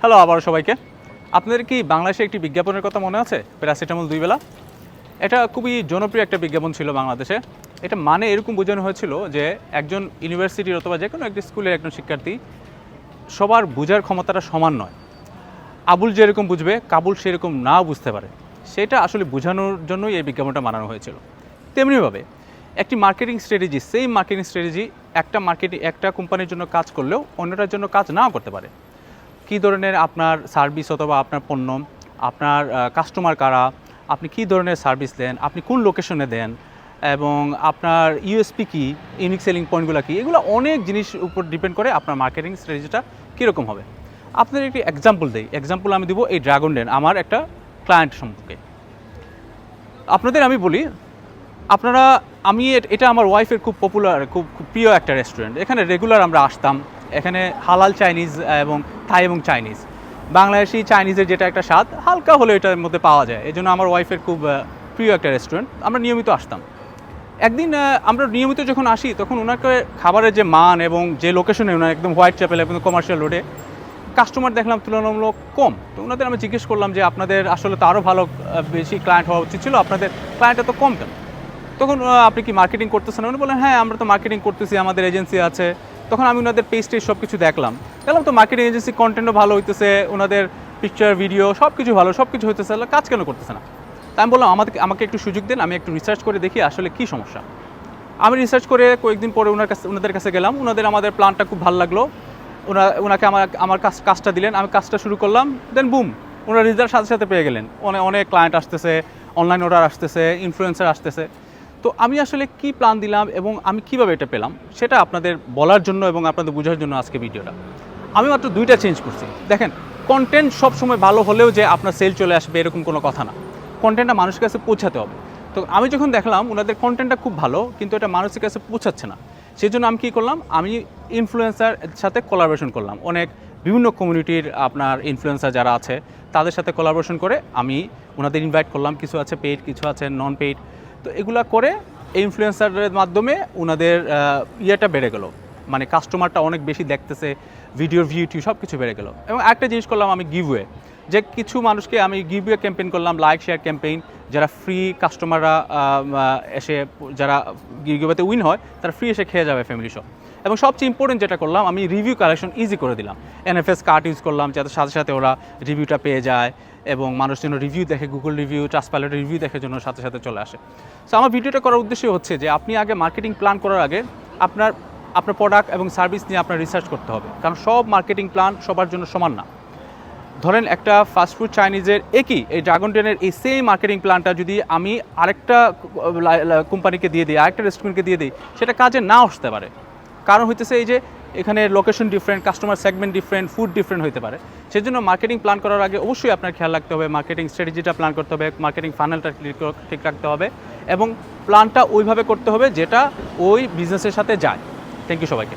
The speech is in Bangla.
হ্যালো আবারও সবাইকে। আপনাদের কি বাংলাদেশে একটি বিজ্ঞাপনের কথা মনে আছে? প্যারাসিটামল দুই বেলা? এটা খুবই জনপ্রিয় একটা বিজ্ঞাপন ছিল বাংলাদেশে। এটা মানে এরকম বোঝানো হয়েছিল যে একজন ইউনিভার্সিটির অথবা যে কোনো একটি স্কুলের একজন শিক্ষার্থী সবার বোঝার ক্ষমতাটা সমান নয়। আবুল যেরকম বুঝবে, কাবুল সেরকম না বুঝতে পারে। সেটা আসলে বোঝানোর জন্যই এই বিজ্ঞাপনটা বানানো হয়েছিল। তেমনিভাবে একটি মার্কেটিং স্ট্র্যাটেজি সেই মার্কেটিং স্ট্র্যাটেজি একটা মার্কেটিং একটা কোম্পানির জন্য কাজ করলেও অন্যটার জন্য কাজ নাও করতে পারে। কী ধরনের আপনার সার্ভিস অথবা আপনার পণ্য, আপনার কাস্টমার কারা, আপনি কী ধরনের সার্ভিস দেন, আপনি কোন লোকেশনে দেন, এবং আপনার ইউএসপি কী ইউনিক সেলিং পয়েন্টগুলো কী, এগুলো অনেক জিনিস উপর ডিপেন্ড করে আপনার মার্কেটিং স্ট্র্যাটেজিটা কীরকম হবে। আপনাদের একটি এক্সাম্পল দিই। এক্সাম্পল আমি দিব এই ড্রাগন ডেন আমার একটা ক্লায়েন্ট সম্পর্কে। আপনাদের আমি বলি, আপনারা, আমি এটা আমার ওয়াইফের খুব পপুলার খুব প্রিয় একটা রেস্টুরেন্ট এখানে রেগুলার আমরা আসতাম এখানে হালাল চাইনিজ এবং থাই এবং চাইনিজ। বাংলাদেশি চাইনিজের যেটা একটা স্বাদ, হালকা হলে এটার মধ্যে পাওয়া যায়। এই জন্য আমার ওয়াইফের খুব প্রিয় একটা রেস্টুরেন্ট আমরা নিয়মিত আসতাম। একদিন আমরা নিয়মিত যখন আসি, তখন ওনাকে খাবারের যে মান এবং যে লোকেশনে ওনার একদম হোয়াইট চ্যাপেল এবং কমার্শিয়াল রোডে কাস্টমার দেখলাম তুলনামূলক কম। তো ওনাদের আমি জিজ্ঞেস করলাম যে, আপনাদের আসলে তো আরও ভালো বেশি ক্লায়েন্ট হওয়া উচিত ছিল? আপনাদের ক্লায়েন্ট এত কম কেন? তখন আপনি কি মার্কেটিং করতেছেন? উনি বলেন হ্যাঁ আমরা তো মার্কেটিং করতেছি, আমাদের এজেন্সি আছে। তখন আমি ওনাদের পেজ টেজ সব কিছু দেখলাম। দেখলাম তো মার্কেটিং এজেন্সি কন্টেন্টও ভালো হইতেছে, ওনাদের পিকচার ভিডিও সব কিছু ভালো সব কিছু হইতেছে কাজ কেন করতেছে না? তাই আমি বললাম আমাকে আমাকে একটু সুযোগ দেন, আমি একটু রিসার্চ করে দেখি আসলে কী সমস্যা। আমি রিসার্চ করে কয়েকদিন পরে ওনার কাছে, ওনাদের কাছে গেলাম, ওনাদের আমাদের প্ল্যানটা খুব ভালো লাগল। ওনা, ওনাকে আমার আমার কাজ, কাজটা দিলেন, আমি কাজটা শুরু করলাম দেন বুম ওনার রেজাল্ট সাথে সাথে পেয়ে গেলেন। অনেক অনেক ক্লায়েন্ট আসতেছে অনলাইন অর্ডার আসতেছে ইনফ্লুয়েন্সার আসতেছে। তো আমি আসলে কি প্ল্যান দিলাম এবং আমি কীভাবে এটা পেলাম, সেটা আপনাদের বলার জন্য এবং আপনাদের বোঝার জন্য আজকে ভিডিওটা আমি মাত্র দুইটা চেঞ্জ করছি। দেখেন কন্টেন্ট সবসময় ভালো হলেও যে আপনার সেল চলে আসবে এরকম কোনো কথা না। কন্টেন্টটা মানুষের কাছে পৌঁছাতে হবে। তো আমি যখন দেখলাম ওনাদের কন্টেন্টটা খুব ভালো, কিন্তু এটা মানুষের কাছে পৌঁছাচ্ছে না। সেই জন্য আমি কী করলাম, আমি ইনফ্লুয়েন্সার সাথে কোলাবোরেশন করলাম। অনেক বিভিন্ন কমিউনিটির আপনার ইনফ্লুয়েন্সার যারা আছে, তাদের সাথে কোলাবরেশন করে আমি ওনাদের ইনভাইট করলাম। কিছু আছে পেইড কিছু আছে নন পেইড তো এগুলা করে এই ইনফ্লুয়েন্সারের মাধ্যমে ওনাদের ইয়েটা বেড়ে গেল। মানে কাস্টমারটা অনেক বেশি দেখতেছে ভিডিওর ভিউ টিউ সব কিছু বেড়ে গেল। এবং একটা জিনিস করলাম আমি গিভওয়ে যে কিছু মানুষকে আমি গিভওয়ে ক্যাম্পেইন করলাম লাইক শেয়ার ক্যাম্পেইন যারা ফ্রি কাস্টমাররা এসে যারা গিভওয়েতে উইন হয়, তারা ফ্রি এসে খেয়ে যাবে ফ্যামিলি সব এবং সবচেয়ে ইম্পর্টেন্ট যেটা করলাম, আমি রিভিউ কালেকশন ইজি করে দিলাম। এনএফএস কার্ড ইউজ করলাম, যাতে সাথে সাথে ওরা রিভিউটা পেয়ে যায়। এবং মানুষ যেন রিভিউ দেখে গুগল রিভিউ ট্রান্সপ্যালেট রিভিউ দেখে জন্য সাথে সাথে চলে আসে। সো আমার ভিডিওটা করার উদ্দেশ্য হচ্ছে যে আপনি আগে মার্কেটিং প্ল্যান করার আগে আপনার আপনার প্রোডাক্ট এবং সার্ভিস নিয়ে আপনার রিসার্চ করতে হবে। কারণ সব মার্কেটিং প্ল্যান সবার জন্য সমান না। ধরেন একটা ফাস্টফুড চাইনিজের একই এই ড্রাগন ডেনের এই সেম মার্কেটিং প্ল্যানটা যদি আমি আরেকটা কোম্পানিকে দিয়ে দিই, আরেকটা রেস্টুরেন্টকে দিয়ে দিই, সেটা কাজে না আসতে পারে। কারণ হইতেছে এই যে এখানে location different customer segment different food different হতে পারে। সেই জন্য মার্কেটিং প্ল্যান করার আগে অবশ্যই আপনার খেয়াল রাখতে হবে মার্কেটিং স্ট্র্যাটেজিটা প্ল্যান করতে হবে মার্কেটিং ফানেলটা ঠিক রাখতে হবে এবং প্ল্যানটা ওইভাবে করতে হবে যেটা ওই বিজনেসের সাথে যায়। থ্যাংক ইউ সবাইকে।